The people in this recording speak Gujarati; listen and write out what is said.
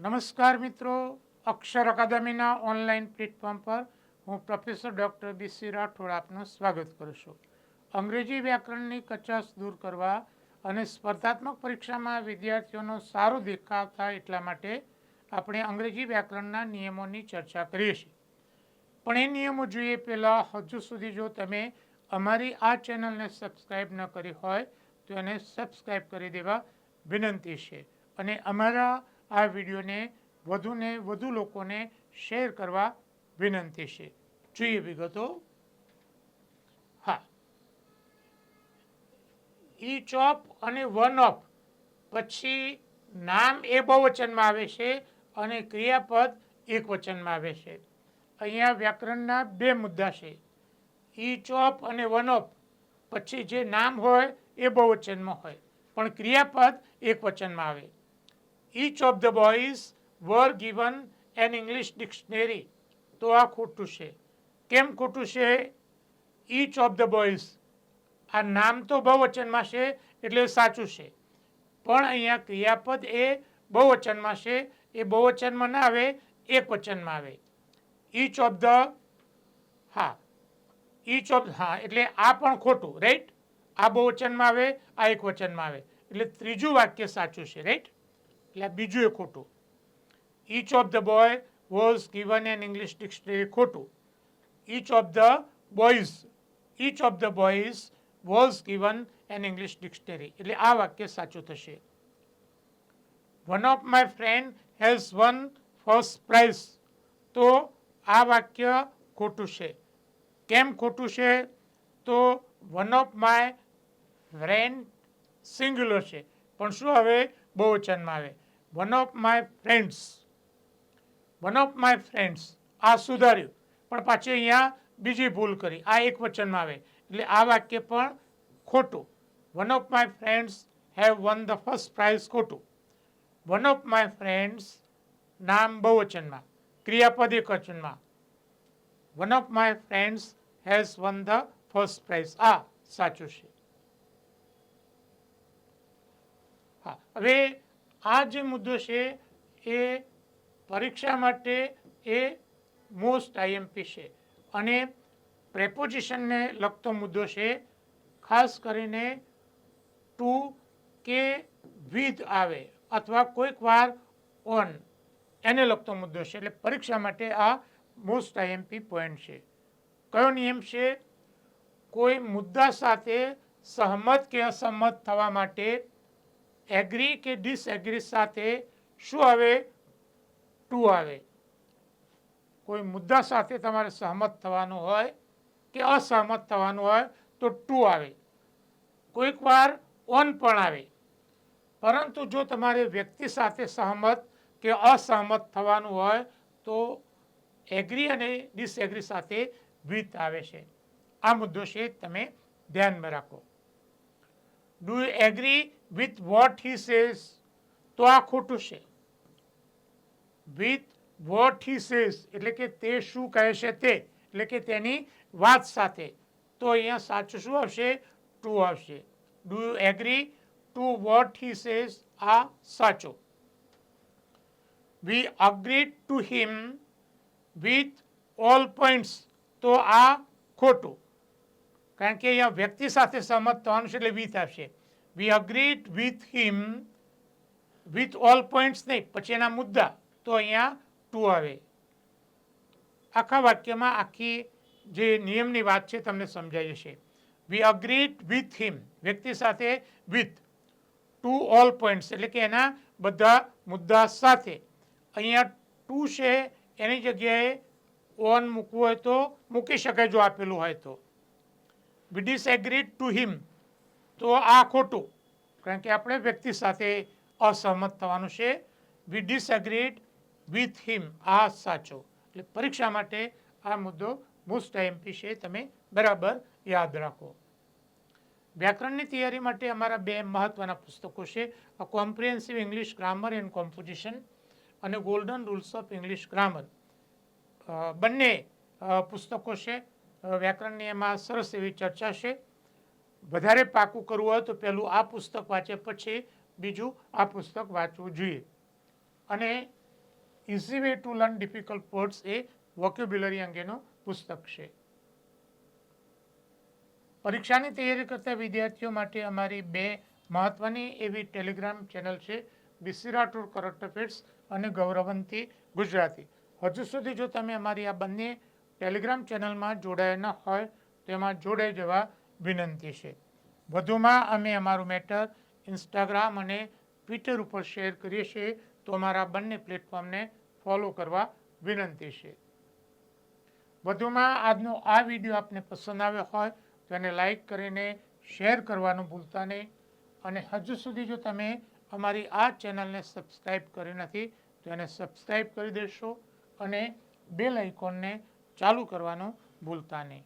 નમસ્કાર મિત્રો, અક્ષર અકાદમીના ઓનલાઈન પ્લેટફોર્મ પર હું પ્રોફેસર ડૉક્ટર બીસી રાઠોડ આપનું સ્વાગત કરું છું. અંગ્રેજી વ્યાકરણની કચાશ દૂર કરવા અને સ્પર્ધાત્મક પરીક્ષામાં વિદ્યાર્થીઓનો સારો દેખાવ થાય એટલા માટે આપણે અંગ્રેજી વ્યાકરણના નિયમોની ચર્ચા કરીએ છીએ. પણ એ નિયમો જોઈએ પહેલાં, હજુ સુધી જો તમે અમારી આ ચેનલને સબસ્ક્રાઈબ ન કરી હોય, તો એને સબસ્ક્રાઈબ કરી દેવા વિનંતી છે. અને અમારા આ વિડીયોને વધુને વધુ લોકોને શેર કરવા વિનંતી છે. જોઈએ વિગતો. હા. ઈચ ઓફ અને વન ઓફ પછી નામ એ બહુવચનમાં આવે છે અને ક્રિયાપદ એક વચનમાં આવે છે. અહીંયા વ્યાકરણના બે મુદ્દા છે. ઈચ ઓફ અને વન ઓફ પછી જે નામ હોય એ બહુવચનમાં હોય, પણ ક્રિયાપદ એક વચનમાં આવે. Each of the boys were given an english dictionary. તો આ ખોટું છે. કેમ ખોટું છે? ઈચ ઓફ ધ બોયઝ આ નામ તો બહુવચનમાં છે, એટલે સાચું છે. પણ અહીંયા ક્રિયાપદ એ બહુવચનમાં છે. એ બહુવચનમાં ના આવે, એક વચનમાં આવે. ઈચ ઓફ ધ હા. ઈચ ઓફ હા, એટલે આ પણ ખોટું રાઈટ આ બહુવચનમાં આવે, આ એક વચનમાં આવે. એટલે ત્રીજું વાક્ય સાચું છે રાઈટ એટલે બીજું એ ખોટું. Each of the boy was given an English dictionary ખોટું. Each of the boys each of the boys was given an English dictionary એટલે આ વાક્ય સાચું થશે. One of my friend has won first prize તો આ વાક્ય ખોટું છે. કેમ ખોટું છે? તો one of my friend singular છે. પણ શું હવે બહુવચનમાં આવે. One of my friends one of my friends આ સુધાર્યું. પણ પાછી અહીંયા બીજી ભૂલ કરી. આ એક વચનમાં આવે. એટલે આ વાક્ય પણ ખોટું. One of my friends have won the first prize ખોટું. વન ઓફ માય ફ્રેન્ડ્સ નામ બહુવચનમાં ક્રિયાપદ એક વચનમાં. One of my friends has won the first prize આ સાચું છે હા હવે આ જે મુદ્દો છે, એ પરીક્ષા માટે એ મોસ્ટ આઈએમપી છે. અને પ્રેપોઝિશનને લગતો મુદ્દો છે, ખાસ કરીને ટુ કે વિથ આવે અથવા કોઈક વાર ઓન એને લગતો મુદ્દો છે. એટલે પરીક્ષા માટે આ મોસ્ટ આઈએમપી પોઈન્ટ છે. કયો નિયમ છે? કોઈ મુદ્દા સાથે સહમત કે અસહમત થવા માટે એગ્રી કે ડિસએગ્રી સાથે શું આવે? ટુ આવે. કોઈ મુદ્દા સાથે તમારે સહમત થવાનું હોય કે અસહમત થવાનું હોય તો ટુ આવે. કોઈક વાર ઓન પણ આવે. પરંતુ જો તમારે વ્યક્તિ સાથે સહમત કે અસહમત થવાનું હોય તો એગ્રી અને ડિસએગ્રી સાથે વિત આવે છે. આ મુદ્દો છે તમે ધ્યાનમાં રાખો. Do agree with what he says તો આ ખોટું છે વિથ વોટ હી સેઝ એટલે કે તે શું કહે છે તે, એટલે કે તેની વાત સાથે. તો અહીંયા સાચું શું આવશે? ટુ આવશે. Do you agree to what he says આ સાચો. We agreed to him with all points તો આ ખોટું. કારણ કે અહીંયા વ્યક્તિ સાથે સહમત થવાનું છે એટલે વિથ આવશે. We agreed with him with all points નહીં, પછી એના મુદ્દા, તો અહીંયા ટુ આવે. આખા વાક્યમાં આખી જે નિયમની વાત છે તમને સમજાઈ જશે. વી અગ્રીડ વિથ હિમ વ્યક્તિ સાથે વિથ ટુ ઓલ પોઈન્ટ્સ એટલે કે એના બધા મુદ્દા સાથે. અહીંયા ટુ છે, એની જગ્યાએ ઓન મૂકવું હોય તો મૂકી શકાય, જો આપેલું હોય તો. વી ડિસએગ્રીડ ટુ હિમ તો આ ખોટું, કારણ કે આપણે વ્યક્તિ સાથે અસહમત થવાનું છે. વી ડિસએગ્રીડ વિથ હિમ આ સાચો. એટલે પરીક્ષા માટે આ મુદ્દો મોસ્ટ એમપી છે, તમે બરાબર યાદ રાખો. વ્યાકરણની તૈયારી માટે અમારા બે મહત્ત્વના પુસ્તકો છે. Comprehensive English grammar and composition અને golden rules of English grammar બંને પુસ્તકો છે. વ્યાકરણની એમાં સરસ એવી ચર્ચા છે. વધારે પાકું કરવું હોય તો પહેલું આ પુસ્તક વાંચે, પછી બીજું આ પુસ્તક વાંચવું જોઈએ. અને easy way to learn difficult words A vocabulary અંગેનું પુસ્તક છે. પરીક્ષાની તૈયારી કરતા વિદ્યાર્થીઓ માટે અમારી બે મહત્વની એવી ટેલિગ્રામ ચેનલ છે બીસી રાઠોડ કરંટ અફેર્સ અને ગૌરવંતી ગુજરાતી. હજુ સુધી જો તમે અમારી આ બંને ટેલિગ્રામ ચેનલમાં જોડાયા ન હોય તેમાં જોડાઈ જવા વિનંતી છે. વધુમાં અમે અમારું મેટર ઇન્સ્ટાગ્રામ અને ટ્વિટર ઉપર શેર કરીએ છીએ તો અમારા બંને પ્લેટફોર્મને ફોલો કરવા વિનંતી છે. વધુમાં આજનો આ વીડિયો આપને પસંદ આવ્યો હોય તો એને લાઈક કરીને શેર કરવાનું ભૂલતા નહીં અને હજુ સુધી જો તમે અમારી આ ચેનલને સબસ્ક્રાઈબ કરી નથી તો એને સબસ્ક્રાઈબ કરી દેશો અને બેલ આઇકોનને ચાલુ કરવાનું ભૂલતા નહીં.